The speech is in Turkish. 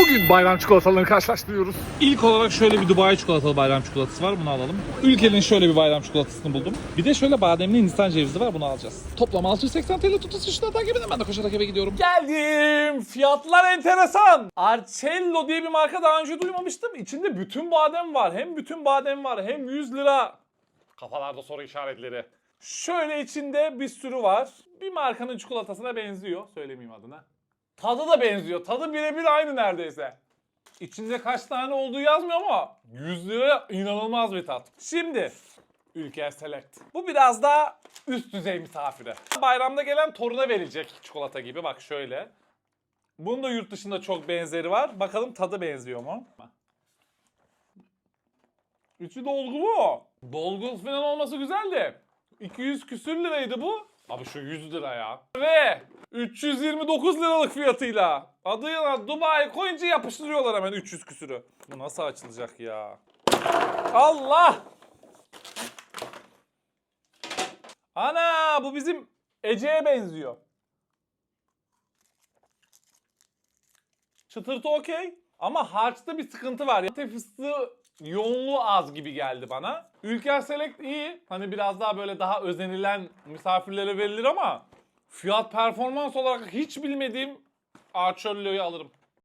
Bugün bayram çikolatalarını karşılaştırıyoruz. İlk olarak şöyle bir Dubai çikolatalı bayram çikolatası var. Bunu alalım. Ülkenin şöyle bir bayram çikolatasını buldum. Bir de şöyle bademli Hindistan cevizi var. Bunu alacağız. Toplam 680 TL tutusu şuna takip edin. Ben de koşarak eve gidiyorum. Geldim. Fiyatlar enteresan. Arcello diye bir marka daha önce duymamıştım. İçinde bütün badem var. Hem bütün badem var hem 100 lira. Kafalarda soru işaretleri. Şöyle içinde bir sürü var. Bir markanın çikolatasına benziyor. Söylemeyeyim adına. Tadı da benziyor. Tadı birebir aynı neredeyse. İçinde kaç tane olduğu yazmıyor ama 100 lira inanılmaz bir tat. Şimdi Ülker Select. Bu biraz daha üst düzey misafire. Bayramda gelen toruna verilecek çikolata gibi. Bak şöyle. Bunun da yurt dışında çok benzeri var. Bakalım tadı benziyor mu? İçi dolgulu. Dolgu falan olması güzeldi. 200 küsür liraydı bu. Abi şu 100 lira ya. Ve 329 liralık fiyatıyla. Adıyla Dubai koyunca yapıştırıyorlar hemen 300 küsürü. Bu nasıl açılacak ya? Allah! Ana bu bizim Ece'ye benziyor. Çıtırtı okey. Ama harçta bir sıkıntı var. Antep fıstığı yoğunluğu az gibi geldi bana. Ülker Select iyi. Hani biraz daha böyle daha özenilen misafirlere verilir ama fiyat performans olarak hiç bilmediğim Arçöllo'yu alırım.